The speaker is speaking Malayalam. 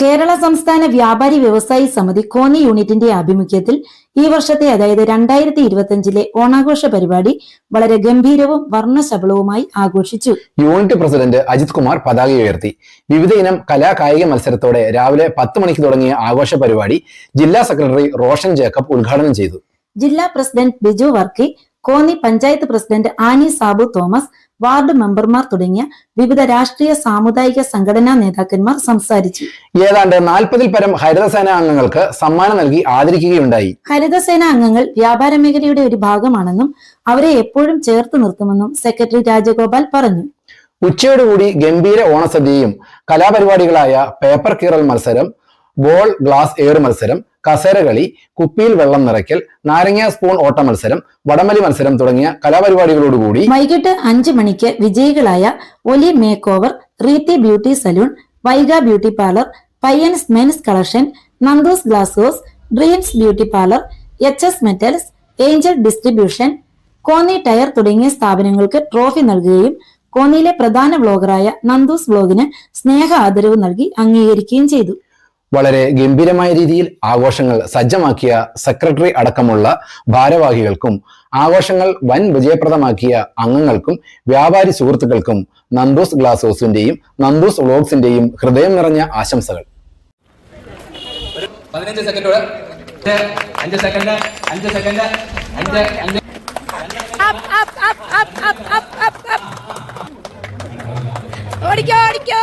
കേരള സംസ്ഥാന വ്യാപാരി വ്യവസായി സമിതി കോന്നി യൂണിറ്റിന്റെ ആഭിമുഖ്യത്തിൽ ഈ വർഷത്തെ അതായത് രണ്ടായിരത്തി ഇരുപത്തിയഞ്ചിലെ ഓണാഘോഷ പരിപാടി വളരെ ഗംഭീരവും വർണശബളവുമായി ആഘോഷിച്ചു. യൂണിറ്റ് പ്രസിഡന്റ് അജിത് കുമാർ പതാക ഉയർത്തി. വിവിധ ഇനം കലാ കായിക മത്സരത്തോടെ രാവിലെ പത്ത് മണിക്ക് തുടങ്ങിയ ആഘോഷ പരിപാടി ജില്ലാ സെക്രട്ടറി റോഷൻ ജേക്കബ് ഉദ്ഘാടനം ചെയ്തു. ജില്ലാ president Biju Varkey Konni panchayat president Annie Sabu Thomas ward മെമ്പർമാർ തുടങ്ങിയ വിവിധ രാഷ്ട്രീയ സാമുദായിക സംഘടനാ നേതാക്കന്മാർ സംസാരിച്ചു. ഏതാണ്ട് നാൽപ്പതിൽ പരം ഹരിതസേന അംഗങ്ങൾക്ക് സമ്മാനം നൽകി ആദരിക്കുകയുണ്ടായി. ഹരിതസേന അംഗങ്ങൾ വ്യാപാര മേഖലയുടെ ഒരു ഭാഗമാണെന്നും അവരെ എപ്പോഴും ചേർത്ത് നിർത്തുമെന്നും സെക്രട്ടറി രാജഗോപാൽ പറഞ്ഞു. ഉച്ചയോടുകൂടി ഗംഭീര ഓണസദ്യയും കലാപരിപാടികളായ പേപ്പർ കീറൽ മത്സരം ബോൾ ഗ്ലാസ് ഏറ് മത്സരം കസേരകളി കുപ്പിയിൽ വെള്ളം നിറയ്ക്കൽ നാരങ്ങ സ്പൂൺ ഓട്ട മത്സരം വടമലി മത്സരം തുടങ്ങിയ കലാപരിപാടികളോടുകൂടി വൈകിട്ട് അഞ്ചു മണിക്ക് വിജയികളായ Oli make over Reethi beauty salon Vaiga beauty parlour Payyans men's collection Nandu's glass house dreams beauty parlour H S metals angel distribution Konni tyre തുടങ്ങിയ സ്ഥാപനങ്ങൾക്ക് ട്രോഫി നൽകുകയും കോന്നിയിലെ പ്രധാന വ്ലോഗറായ നന്ദൂസ് വ്ലോഗിന് സ്നേഹ ആദരവ് നൽകി അംഗീകരിക്കുകയും ചെയ്തു. വളരെ ഗംഭീരമായ രീതിയിൽ ആഘോഷങ്ങൾ സജ്ജമാക്കിയ സെക്രട്ടറി അടക്കമുള്ള ഭാരവാഹികൾക്കും ആഘോഷങ്ങൾ വൻ വിജയപ്രദമാക്കിയ അംഗങ്ങൾക്കും വ്യാപാരി സുഹൃത്തുക്കൾക്കും നന്ദൂസ് ഗ്ലാസ് ഹൗസിന്റെയും നന്ദൂസ് വ്ളോഗ്സിന്റെയും ഹൃദയം നിറഞ്ഞ ആശംസകൾ. പതിനഞ്ച് സെക്കൻഡ് അഞ്ച് സെക്കൻഡ് അഞ്ച് സെക്കൻഡ് അഞ്ച് അഞ്ച്. up, up, up, up, up, up, up, up. ഓടിക്കോ ഓടിക്കോ.